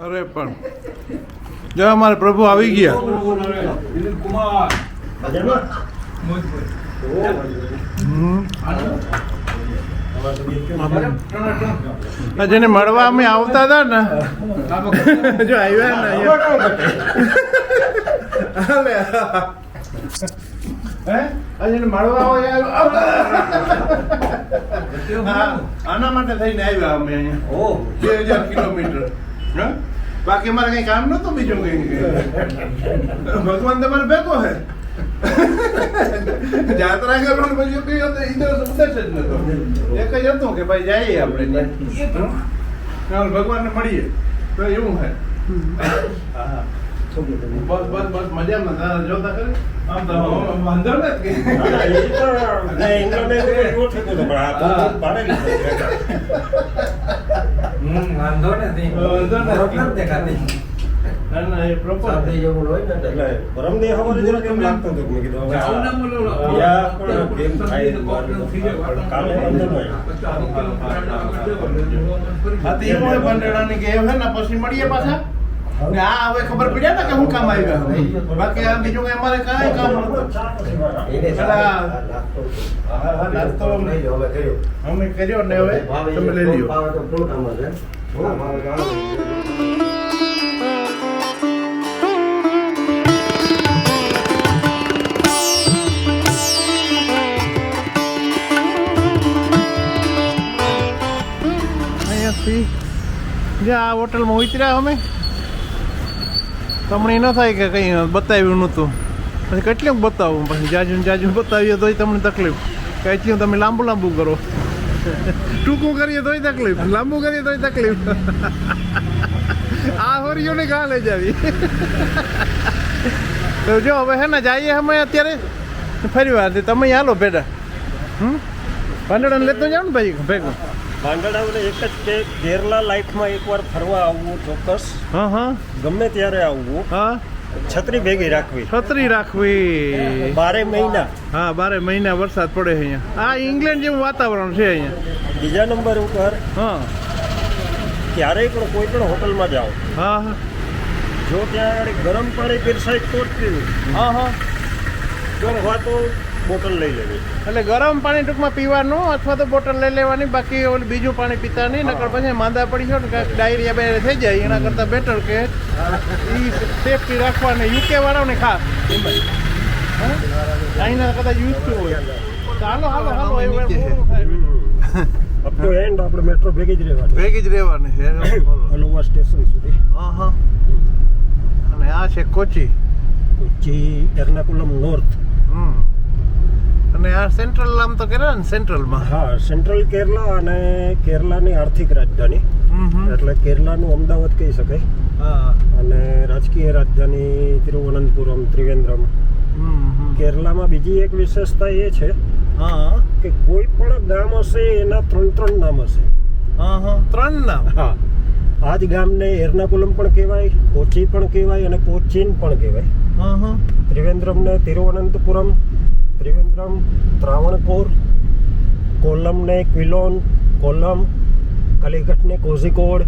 અરે પણ. જો અમારે પ્રભુ આવી ગયા. જેને મળવા અમે આવતા હતા ને. જો આવ્યા ને મળવા આના માટે થઈને આવ્યા અમે અહીંયા. કિલોમીટર? બાકી અમારે કઈ કામ નતું બીજું કઈ? ભગવાન તમારે ભેગો હે. જાત્રા કરવાનું પછી કઈ હતું ઈ તો ઉદ્દેશ જ નતો એક જ હતું કે ભાઈ જઈએ આપણે ભગવાનને મળીએ. તો એવું હે. હા. બસ બસ બસ મજામાં. તારા જોતા ખરી? આમ તો વાંધો નથી વાંધો નથી. વાંધો નથી. ના ના એ proper જેવું હોય ને એટલે. પછી મળીએ પાછા આ કામ લાગતો. હા, હા, નાસ્તો લઈ લો, હવે કર્યો. અમે કર્યો ને હવે ભાવે તમે લઈ લ્યો ભાવે તો ફૂલ કામ જ, હે? હા, ભાવે તો આવે. અહીંયાથી જ્યાં આ હોટલમાં ઉતર્યા અમે તમને ન થાય કે કંઈ બતાવ્યું નહોતું. પછી કેટલું બતાવું, પછી જાજુ જાજુ બતાવીએ તોય તમને તકલીફ. કેટલું તમે લાંબુ લાંબુ કરો. ટૂંકું કરીએ તોય તકલીફ, લાંબુ કરીએ તોય તકલીફ. આ હોરીઓને કાં લઈ જાવી. તો જો, હવે હે ને, જઈએ અમે અત્યારે. ફરી વાર તમે હાલો ભેડા હમ? પાંદડાને લેતો જાઓ ને ભાઈ, ભેગું. માંડળાઓને એક જ કે કેરલા લાઈફમાં એકવાર ફરવા આવવું ચોક્કસ. હા હા. ગમે ત્યારે આવવું. હા. છત્રી ભેગી રાખવી. છત્રી રાખવી. બારે મહિના. હા બારે મહિના વરસાદ પડે અહીંયા. આ ઇંગ્લેન્ડ જેવું વાતાવરણ છે અહીંયા. બીજા નંબર ઉપર હા. ક્યારેય પણ કોઈ પણ હોટલમાં જાઓ. હા હા. જો ત્યાં આગળ ગરમ પાણી પીરસાય તો જ પીવું. હા હા. તો બોટલ લઈ લેવી. એટલે ગરમ પાણી ટૂંકમાં પીવાનું અથવા તો બોટલ લઈ લેવાની બાકી ઓલું બીજું પાણી પીતા નહીં નકર પછી માંદા પડી છો ને કાંઈક ડાયરિયા બે થઈ જાય એના કરતાં બેટર કે એ સેફટી રાખવાની યુકે વાળાને ખાસ અહીંના કદાચ યુઝ થયું હોય. ચાલો hello hello. Up to end આપણે મેટ્રો ભેગી જ રહેવાની. ભેગી જ રહેવાની છે અલોવા સ્ટેશન સુધી. હા હા. અને આ છે કોચી. કોચી એર્નાકુલમ નોર્થ હમ. અને આ સેન્ટ્રલ નામ તો કેરળ ને સેન્ટ્રલમાં હા સેન્ટ્રલ કેરલા અને કેરલાની આર્થિક રાજધાની. એટલે કેરલાનું અમદાવાદ કહી શકાય. હા. અને રાજકીય રાજધાની તિરુવનંતપુરમ ત્રિવેન્દ્રમ. કેરલામાં બીજી એક વિશેષતા એ છે હા. કે કોઈ પણ ગામ હશે એના ત્રણ ત્રણ નામ હશે. હા ત્રણ નામ? હા. આ જ ગામને એર્નાકુલમ પણ કહેવાય કોચી પણ કહેવાય અને કોચીન પણ કહેવાય. ત્રિવેન્દ્રમને તિરુવનંતપુરમ ત્રિવેન્દ્રમ ત્રાવણકોર કોલમને ક્વિલોન કોલમ કલિકટને કોઝિકોડ.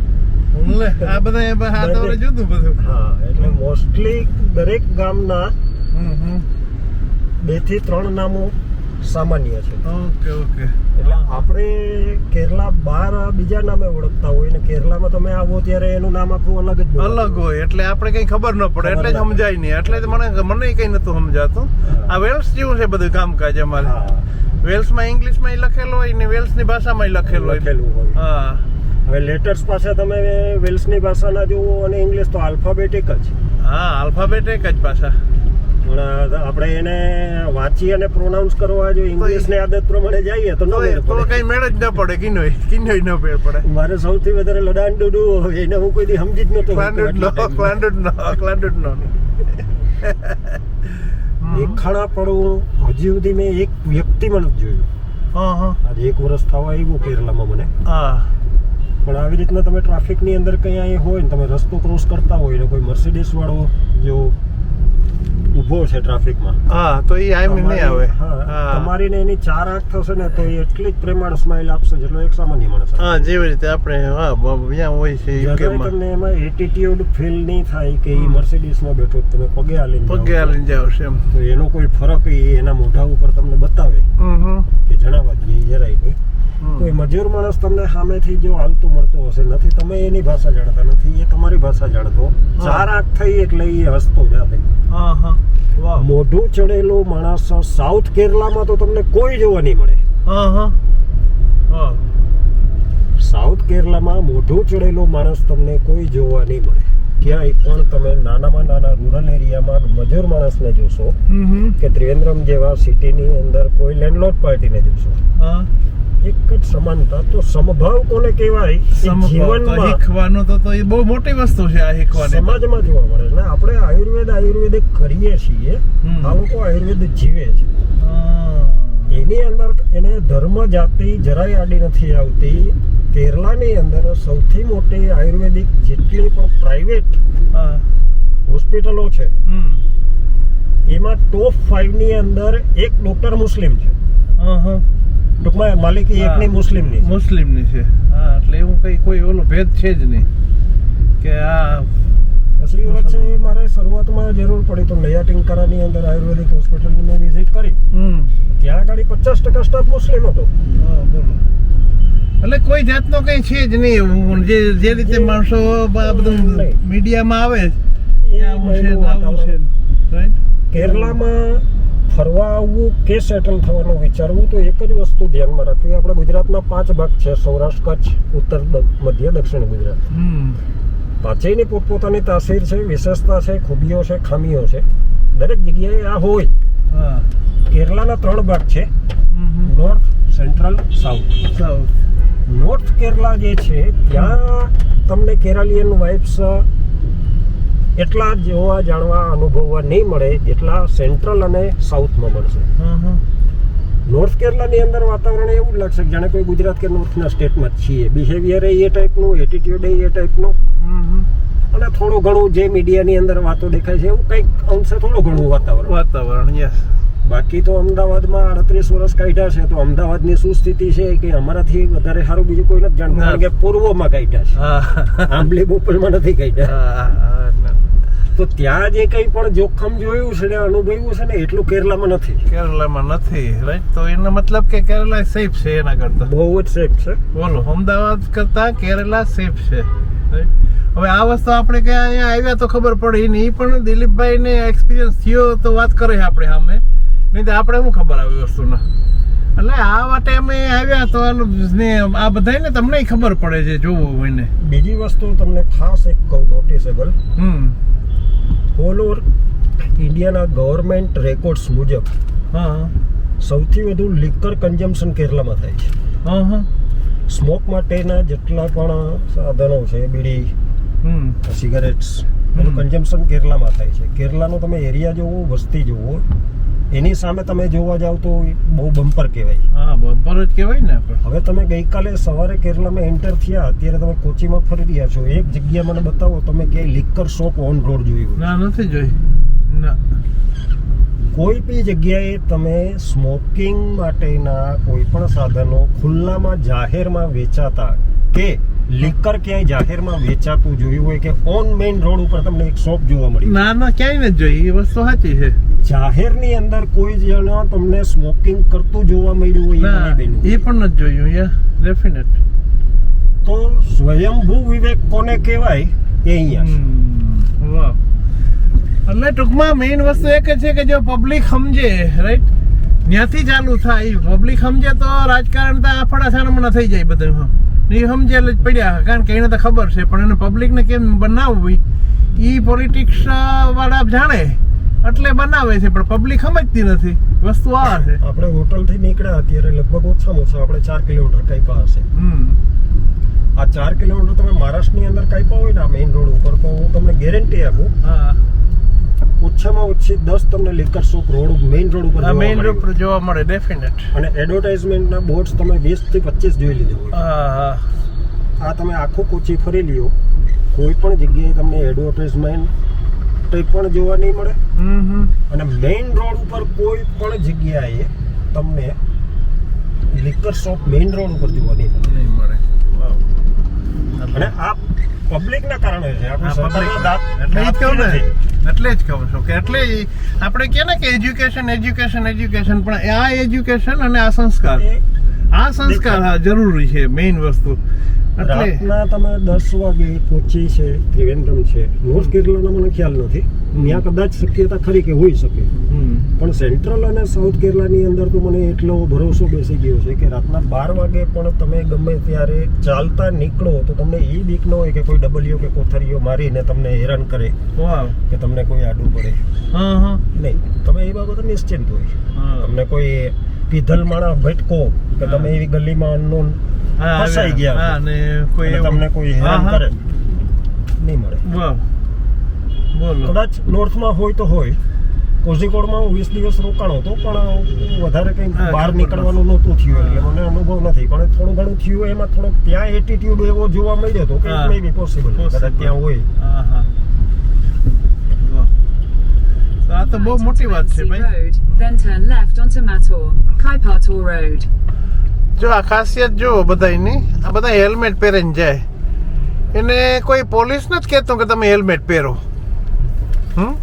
આ બધા હા તો જુદું બધું. હા એટલે મોસ્ટલી દરેક ગામના બેથી ત્રણ નામો સામાન્ય છે. Okay okay. એટલે આપણે કેરલા બહાર બીજા નામે ઓળખતા હોય ને કેરલામાં તમે આવો ત્યારે એનું નામ આખું અલગ જ અલગ હોય એટલે આપણે કઈ ખબર ન પડે એટલે જ સમજાય નહીં. એટલે જ મને મને કઈ નતું સમજાતું. આ વેલ્સ જેવું છે બધું કામકાજ અમારે. વેલ્સમાં ઇંગ્લિશમાં લખેલું હોય ને વેલ્સની ભાષામાં લખેલું હોય. લખેલું હોય. હા. હવે લેટર્સ પાસે તમે વેલ્સની ભાષાના જુઓ અને ઇંગ્લિશ તો આલ્ફાબેટિક જ. હા આલ્ફાબેટિક જ ભાષા. પણ આપણે એને વાંચી અને પ્રોનાઉન્સ કરવા જો ઇંગ્લિશની આદત પ્રમાણે જઈએ તો નો તો. કઈ મેળ જ ન પડે કિનોય કિનોય ન મેળ પડે. મારે સૌથી વધારે લડાણ ડુડુ એને હું કોઈ દી સમજી જ નતો ક્લાન્ડુડ નો ક્લાન્ડુડ નો ક્લાન્ડુડ નો એક ખાણા પડવું હજી સુધી મેં એક વ્યક્તિ મને જોયું. હા હા. આજે એક વર્ષ થવા આવ્યું કેરલામાં મને. હા. પણ આવી રીતના તમે ટ્રાફિકની અંદર કંઈ હોય ને તમે રસ્તો ક્રોસ કરતા હોય ને કોઈ મર્સિડીસ વાળો જો ઊભો છે ટ્રાફિકમાં. હા તો એ આઈમી નહીં આવે. તમારી ને એની ચાર આંખ થશે ને તો એ એટલી જ પ્રેમાળ સ્માઇલ આપશે જેટલો એક સામાન્ય માણસ હા જેવી રીતે આપણે હા ત્યાં હોય છે યુકેમાં તમને એમાં એટીટ્યુડ ફીલ નહીં થાય કે એ મર્સિડીઝમાં બેઠો તમે પગે હાલીને પગે. હાલીને જાવ છે એમ. તો એનો કોઈ ફરક એ એના મોઢા ઉપર તમને બતાવે. કે જણાવવા દઈએ જરાય કોઈ. કોઈ મજૂર માણસ તમને સામેથી જો હાલતું મળતો હશે નથી તમે એની ભાષા જાણતા નથી એ તમારી ભાષા જાણતો. ચાર આંખ થઈ એટલે એ હસતો જાતે. મોઢું ચડેલો માણસ સાઉથ કેરલામાં તો તમને કોઈ જોવા નહીં મળે. હા હા. હા. સાઉથ કેરલામાં મોઢું ચડેલો માણસ તમને કોઈ જોવા નહીં મળે. ક્યાંય પણ તમે નાનામાં નાના રૂરલ એરિયામાં મજૂર માણસને જોશો કે ત્રિવેન્દ્રમ જેવા સિટીની અંદર કોઈ લેન્ડલોર્ડ પાર્ટીને જોશો. એક જ સમાનતા તો સમભાવ કોને કહેવાય? જીવનમાં શીખવાનું તો તો એ બહુ મોટી વસ્તુ છે આ શીખવાની. સમાજમાં જોવા મળે ને આપણે આયુર્વેદ આયુર્વેદિક કરીએ છીએ. આ લોકો આયુર્વેદ જીવે છે. એની અંદર એને ધર્મ જાતિ જરાય આડી નથી આવતી. કેરલાની અંદર સૌથી મોટી આયુર્વેદિક જેટલી પણ પ્રાઇવેટ હોસ્પિટલો છે હમ. એમાં ટોપ ફાઈવની અંદર એક ડોક્ટર મુસ્લિમ છે. ટૂંકમાં માલિકી. એકની મુસ્લિમની. મુસ્લિમની છે. હા એટલે એવું કઈ કોઈ ઓલો ભેદ છે જ નહીં કે આ પછી વચ્ચે મારે શરૂઆતમાં જરૂર પડી તો નયા ટિંકરાની અંદર આયુર્વેદિક હોસ્પિટલની મેં વિઝિટ કરી. ત્યાં આગળ પચાસ ટકા સ્ટાફ મુસ્લિમ હતો. હા બોલો. એટલે કોઈ જાતનો કઈ છે જ નહીં. એવું જે જે રીતે માણસો બધું. મીડિયામાં આવે કેરલામાં ફરવા આવવું કે સેટલ થવાનું વિચારવું તો એક જ વસ્તુ ધ્યાનમાં રાખવી. આપણે ગુજરાતમાં પાંચ ભાગ છે. સૌરાષ્ટ્ર કચ્છ ઉત્તર મધ્ય દક્ષિણ ગુજરાત. પાંચેયની પોતપોતાની તાસીર છે વિશેષતા છે ખૂબીઓ છે ખામીઓ છે. દરેક જગ્યાએ આ હોય. હા. કેરલાના ત્રણ ભાગ છે. North central south south north Kerala જે છે ત્યાં તમને કેરાલિયન વાઇબ્સ એટલા જોવા જાણવા અનુભવવા નહીં મળે જેટલા સેન્ટ્રલ અને સાઉથમાં મળશે. નોર્થ કેરલાની અંદર વાતાવરણ એવું લાગશે કે જાણે કોઈ ગુજરાત કે નોર્થના સ્ટેટમાં જ છીએ. બિહેવિયર એ ટાઈપનું એટીટ્યુડ એ ટાઈપનું અને થોડું ઘણું જે મીડિયાની અંદર વાતો દેખાય છે એવું કંઈક અંશે થોડું ઘણું વાતાવરણ. વાતાવરણ યસ બાકી તો અમદાવાદમાં આડત્રીસ વર્ષ કાઢ્યા છે. તો અમદાવાદની શું સ્થિતિ છે કે અમારાથી વધારે સારું બીજું કોઈ નથી જાણતું. કારણ કે પૂર્વમાં કાઢ્યા છે. હા. આંબલી બોપલમાં નથી કાઢ્યા. તો ત્યાં જે કંઈ પણ જોખમ જોયું છે ને અનુભવ્યું છે ને એટલું કેરલામાં નથી. કેરલામાં નથી રાઈટ તો એનો મતલબ કે કેરલા સેફ છે એના કરતા. બહુ જ સેફ છે. બોલો અમદાવાદ કરતા કેરલા સેફ છે રાઈટ હવે આ વસ્તુ આપણે ક્યાં અહીંયા આવ્યા તો ખબર પડી નહીં પણ દિલીપભાઈ ને એક્સપિરિયન્સ થયો તો વાત કરે આપણે સામે. નહીં તો આપણે શું ખબર આવી વસ્તુના? એટલે આ માટે અમે આવ્યા તો આ બધાને તમને ખબર પડે છે જોવું હોય ને બીજી વસ્તુ તમને ખાસ એક કહું નોટિસેબલ હમ. ઓલ ઓવર ઇન્ડિયાના ગવર્મેન્ટ રેકોર્ડ્સ મુજબ હા. સૌથી વધુ લિકર કન્ઝમ્પશન કેરલામાં થાય છે. હા હા. સ્મોક માટેના જેટલા પણ સાધનો છે બીડી સિગરેટ્સ એનું. કન્ઝમ્પશન કેરલામાં થાય છે. કેરલાનો તમે એરિયા જોવો વસ્તી જોવો એની સામે તમે જોવા જાવ તો એ બહુ બમ્પર કહેવાય. હા બમ્પર જ કહેવાય ને પણ. હવે તમે ગઈકાલે સવારે કેરલામાં એન્ટર થયા અત્યારે તમે કોચીમાં ફરી રહ્યા છો. એક જગ્યા મને બતાવો તમે ક્યાંય લિકર શોપ ઓન રોડ જોયું ના નથી જોઈ. ના. કોઈ બી જગ્યાએ તમે સ્મોકિંગ માટેના કોઈ પણ સાધનો ખુલ્લામાં જાહેરમાં વેચાતા કે લિકર ક્યાંય જાહેરમાં વેચાતું જોયું હોય કે ઓન મેઇન રોડ ઉપર તમને એક શોપ જોવા મળી ના ના ક્યાંય નથી જોઈ. એ વસ્તુ સાચી છે. જાહેરની અંદર કોઈ જણા તમને સ્મોકિંગ કરતું જોવા મળ્યું હોય એ. પણ નથી જોયું યા ડેફિનેટ તો સ્વયંભૂ વિવેક કોને કહેવાય? એ અહીંયા વાહ. એટલે ટૂંકમાં મેઇન વસ્તુ એક છે કે જો પબ્લિક સમજે રાઈટ ત્યાંથી ચાલુ થાય પબ્લિક સમજે તો રાજકારણ તો આફડા સાણમણા થઈ જાય બધું નહીં સમજે એટલે પડ્યા કારણ કે એને તો ખબર છે પણ એને પબ્લિકને કેમ બનાવવી એ પોલિટિક્સ વાળા જાણે. એટલે બનાવે છે પણ પબ્લિક સમજતી નથી. વસ્તુ આ છે. આપણે હોટલથી નીકળ્યા અત્યારે લગભગ ઓછામાં ઓછા આપણે ચાર કિલોમીટર કાપ્યા હશે આ ચાર કિલોમીટર તમે મહારાષ્ટ્રની અંદર કાપ્યા હોય ને આ મેઇન રોડ ઉપર તો હું તમને ગેરંટી આપું હા. ઓછામાં ઓછી દસ તમને liquor shop road main road ઉપર મેઇન રોડ પર જોવા મળે ડેફિનેટ અને એડવર્ટાઇઝમેન્ટના બોર્ડ્સ તમે વીસથી પચીસ જોઈ લીધું હોય. આ તમે આખું કોચી ફરી લ્યો. કોઈ પણ જગ્યાએ તમને એડવર્ટાઇઝમેન્ટ ક્યાંય પણ જોવા નહીં મળે. અને મેઇન રોડ ઉપર કોઈ પણ જગ્યાએ તમને લિકર શોપ મેઇન રોડ ઉપર જોવા નહીં મળે. અને આ પબ્લિકના કારણે છે. આપણે. એટલે જ કહું છું. કે એટલે આપણે કહે ને કે એજ્યુકેશન એજ્યુકેશન એજ્યુકેશન પણ આ એજ્યુકેશન અને આ સંસ્કાર. આ સંસ્કાર હા જરૂરી છે મેઇન વસ્તુ. એટલે રાતના તમે દસ વાગે કોચી છે ત્રિવેન્દ્રમ છે. નોર્થ કેરલાના મને ખ્યાલ નથી. ત્યાં કદાચ શક્યતા ખરી કે હોઈ શકે. પણ સેન્ટ્રલ અને સાઉથ કેરલાની અંદર તો મને એટલો ભરોસો બેસી ગયો છે કે રાતના બાર વાગે પણ તમે ગમે ત્યારે ચાલતા નીકળો તો તમને એ બીક ન હોય કે કોઈ ડબલીઓ કે કોથરીઓ મારીને તમને હેરાન કરે કે તમને કોઈ આડું પડે. હા હા. નહીં તમે એ બાબતે નિશ્ચિંત હોય. તમને કોઈ પીધલ માણા ભટકો કે તમે એવી ગલીમાં અનનોન ફસાઈ ગયા અને કોઈ તમને કોઈ હેરાન. કરે. નહીં મળે. કદાચ નોર્થમાં હોય તો હોય. કોઝીકોડમાં હું વીસ દિવસ રોકાણો હતો પણ વધારે કંઈ બહાર નીકળવાનું નહોતું થયું એટલે મને અનુભવ નથી. પણ થોડું ઘણું થયું એમાં થોડોક ત્યાં એટીટ્યુડ એવો જોવા મળ્યો હતો કે. મે બી પોસિબલ કદાચ ત્યાં હોય. હા હા. વાહ. તો આ તો બહુ મોટી વાત છે ભાઈ. then turn left onto Mator, Kaipator Road. જો આ ખાસિયત જુઓ બધાયની આ બધા હેલ્મેટ પહેરીને જાય. એને કોઈ પોલીસ નથી કહેતું કે તમે હેલ્મેટ પહેરો. હમ?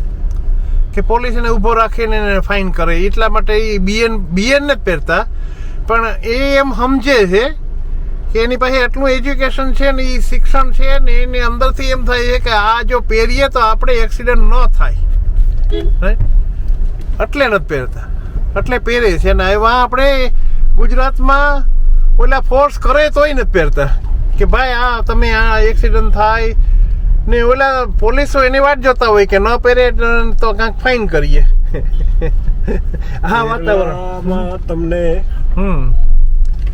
કે પોલીસ એને ઊભો રાખીને એને ફાઇન કરે. એટલા માટે એ બીએન બીએન નથી પહેરતા. પણ એ એમ સમજે છે કે એની પાસે એટલું એજ્યુકેશન છે ને એ શિક્ષણ છે ને એની અંદરથી એમ થાય છે કે આ જો પહેરીએ તો આપણે એક્સિડન્ટ ન થાય. એટલે નથી પહેરતા. એટલે પહેરે છે ને એવા આપણે ગુજરાતમાં ઓલા ફોર્સ કરે તોય નથી પહેરતા. કે ભાઈ આ તમે આ એક્સિડન્ટ થાય ને ઓલા પોલીસો એની વાત જોતા હોય કે ન પહેરે તો કાંઈક ફાઇન કરીએ. હા વાતાવરણ. તમને હમ.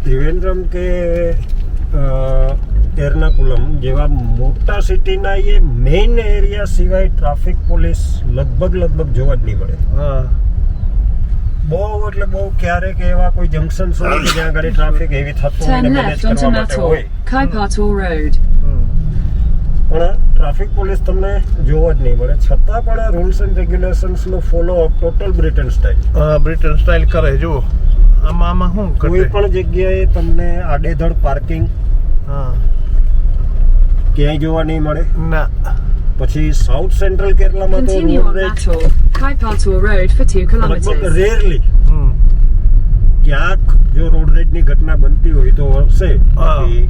ત્રિવેન્દ્રમ કે એર્નાકુલમ જેવા મોટા સિટીના એ મેઇન એરિયા સિવાય ટ્રાફિક પોલીસ લગભગ લગભગ જોવા જ નહીં મળે. હા. બહુ એટલે બહુ ક્યારેક એવા કોઈ જંકશન હોય કે જ્યાં આગળ ટ્રાફિક એવી થતું હોય મેનેજ કરવા માટે હોય Kaipator Road. હમ. પણ ટ્રાફિક પોલીસ તમને જોવા જ નહીં મળે. છતાં પણ rules and regulations no follow up total Britain style Britain style કરે જુઓ. આમાં આમાં શું કોઈ પણ જગ્યાએ તમને આડેધડ પાર્કિંગ હા. ક્યાંય જોવા નહીં મળે. ના. પછી સાઉથ સેન્ટ્રલ કેરલામાં તો રોડ રેજ Mator, Kaipator Road for 2 લગભગ રેરલી હમ. ક્યાંક જો રોડ રેજની ઘટના બનતી હોય તો હશે.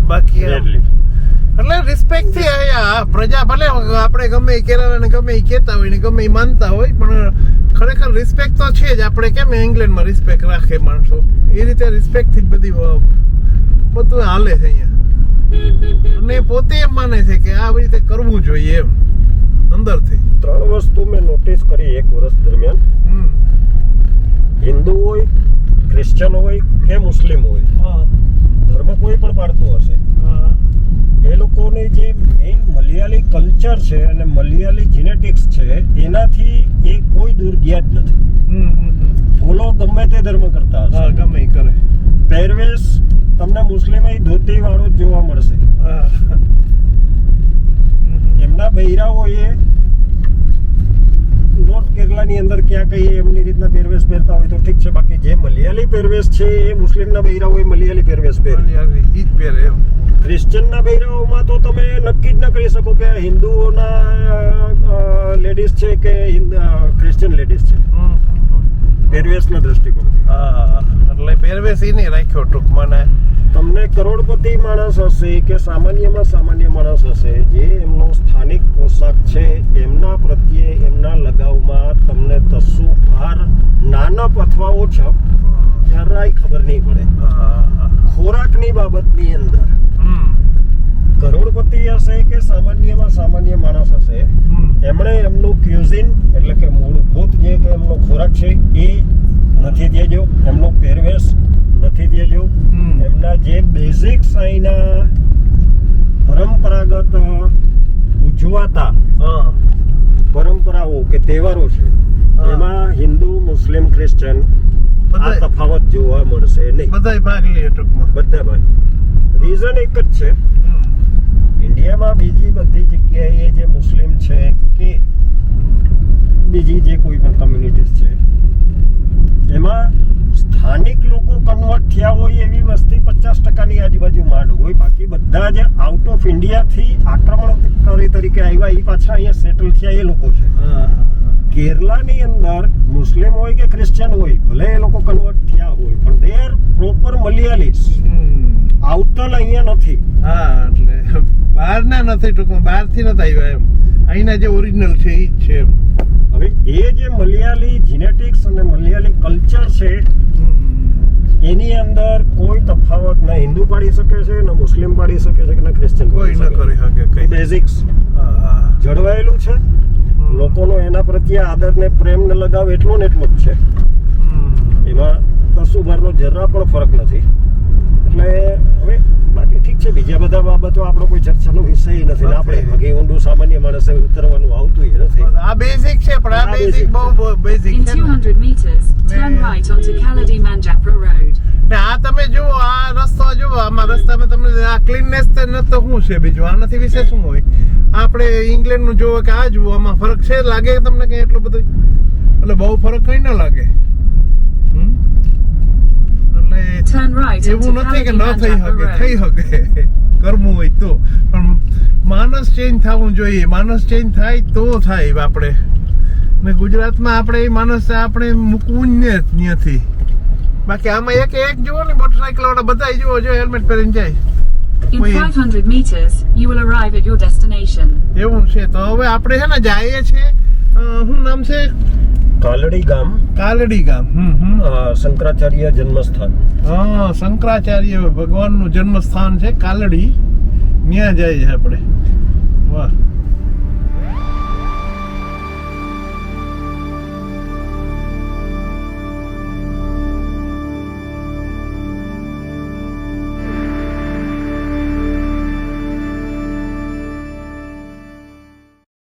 બાકી રેરલી એટલે રિસ્પેક્ટથી અહીંયા પ્રજા ભલે આપણે ગમે એ કેરળાને ગમે એ કહેતા હોય ને ગમે એ માનતા હોય પણ ખરેખર રિસ્પેક્ટ તો છે જ. આપણે કેમ ઇંગ્લેન્ડમાં રિસ્પેક્ટ રાખે માણસો? એ રીતે રિસ્પેક્ટથી જ બધી બધું હાલે છે અહીંયા. અને પોતે એમ માને છે કે આ રીતે કરવું જોઈએ એમ અંદરથી. ત્રણ વસ્તુ મેં નોટિસ કરી એક વર્ષ દરમિયાન. હિન્દુ હોય ક્રિશ્ચન હોય કે મુસ્લિમ હોય ધર્મ કોઈ પણ પાડતો હશે. એ લોકોને જે મેઇન મલયાલી કલ્ચર છે અને મલયાલી જીનેટિક્સ છે એનાથી એ કોઈ દૂર ગયા જ નથી. ફોલો ગમે તે ધર્મ કરતા હા હશે ગમે કરે. પહેરવેશ તમને મુસ્લિમ ધોતી વાળો જ જોવા મળશે. એમના બૈરાઓ એ નોર્થ કેરલાની અંદર ક્યાં કઈ એમની રીતના પહેરવેશ પહેરતા હોય તો ઠીક છે. બાકી જે મલયાલી પહેરવેશ છે એ મુસ્લિમના બૈરાઓએ મલયાલી પહેરવેશ પહેરે. ઈ જ પહેરે એમ. ક્રિશ્ચનના ભૈરવમાં તો તમે નક્કી જ ન કરી શકો કે હિન્દુઓના લેડીઝ છે કે ક્રિશ્ચિયન લેડીઝ છે. પહેરવેશના દ્રષ્ટિકોણથી. હા એટલે પહેરવેશ એ નહીં રાખ્યો ટૂંકમાં ને. તમને કરોડપતિ માણસ હશે કે સામાન્યમાં સામાન્ય માણસ હશે જે એમનો સ્થાનિક પોશાક છે એમના પ્રત્યે એમના લગાવમાં તમને તસુ ભાર નાનપ અથવા ઓછપ જરાય ખબર નહીં પડે. ખોરાકની બાબતની અંદર કરોડપતિ હશે કે સામાન્યમાં સામાન્ય માણસ હશે એમણે એમનું ક્યુઝિન એટલે કે મૂળભૂત જે કે એમનો ખોરાક છે એ નથી દેજો એમનો પહેરવેશ નથી દેજો એમના જે બેઝિક સાઈના પરંપરાગત ઉજવાતા પરંપરાઓ કે તહેવારો છે. એમાં હિન્દુ મુસ્લિમ ક્રિશ્ચન આ તફાવત જોવા મળશે નહીં. બધાય ભાગ લે ટૂંકમાં. બધા ભાગ. રીઝન એક જ છે. ઇન્ડિયામાં બીજી બધી જગ્યાએ જે મુસ્લિમ છે કે બીજી જે કોઈ પણ કમ્યુનિટીઝ છે એમાં હોય એવી વસ્તી પચાસ ટકાની આજુબાજુ માંડ હોય. બાકી બધા જે આઉટ ઓફ ઇન્ડિયાથી આક્રમણકારી તરીકે આવ્યા એ પાછા અહીંયા સેટલ થયા એ લોકો છે. કેરલાની અંદર મુસ્લિમ હોય કે ક્રિશ્ચિયન હોય ભલે એ લોકો કન્વર્ટ થયા હોય પણ દે આર પ્રોપર મલિયાલીસ આઉટલ અહીંયા નથી. હા એટલે બહારના નથી ટૂંકમાં બહારથી નથી આવ્યા એમ. અહીંના જે ઓરિજિનલ છે એ જ છે એમ. હવે એ જે મલયાલી જીનેટિક્સ અને મલયાલી કલ્ચર છે. એની અંદર કોઈ તફાવત ના હિન્દુ પાડી શકે છે ના મુસ્લિમ પાડી શકે છે કે ના ક્રિશ્ચિયન કોઈ ન કરી શકે કઈ. બેઝિક્સ જળવાયેલું છે લોકોનો એના પ્રત્યે આદર ને પ્રેમ ને લગાવ એટલો ને એટલો જ છે. એમાં કશુંભારનો જરા પણ ફરક નથી. એટલે હવે બાકી ઠીક છે બીજા બધા બાબતો આપણો કોઈ ચર્ચાનો વિષય નથી. આપણે બાકી ઊંડું સામાન્ય માણસે ઉતરવાનું આવતું જ નથી. આ બેઝિક છે પણ આ આ બેઝિક બહુ બેઝિક છે. 200 meters, turn right onto Kaladi Manjapra Road. ને આ તમે જુઓ આ રસ્તો જુઓ આમાં રસ્તામાં તમને આ ક્લીનનેસ તો શું છે બીજું? આનાથી વિશે શું હોય? આપણે ઇંગ્લેન્ડનું જોવો કે આ જુઓ આમાં ફરક છે? લાગે તમને કઈ એટલું બધું? એટલે બહુ ફરક કઈ ન લાગે? Onto એવું નથી કે ન થઈ શકે થઈ શકે. કરવું હોય તો. પણ માનસ ચેન્જ થવું જોઈએ. માનસ ચેન્જ થાય તો થાય આપણે. ને ગુજરાતમાં આપણે એ માનસ આપણે મૂકવું જ ને નથી બાકી આમાં એક એક જુઓ ને મોટરસાઇકલ વાળા બધા જુઓ જો હેલ્મેટ પહેરીને જાય. In 500 meters, you will arrive at your destination. એવું છે. તો હવે આપણે છે ને જઈએ છે શું નામ છે? કાલડી ગામ. કાલડી ગામ. શંકરાચાર્ય જન્મસ્થાન. હા શંકરાચાર્ય ભગવાનનું જન્મસ્થાન છે કાલડી. ત્યાં જાય છે આપણે.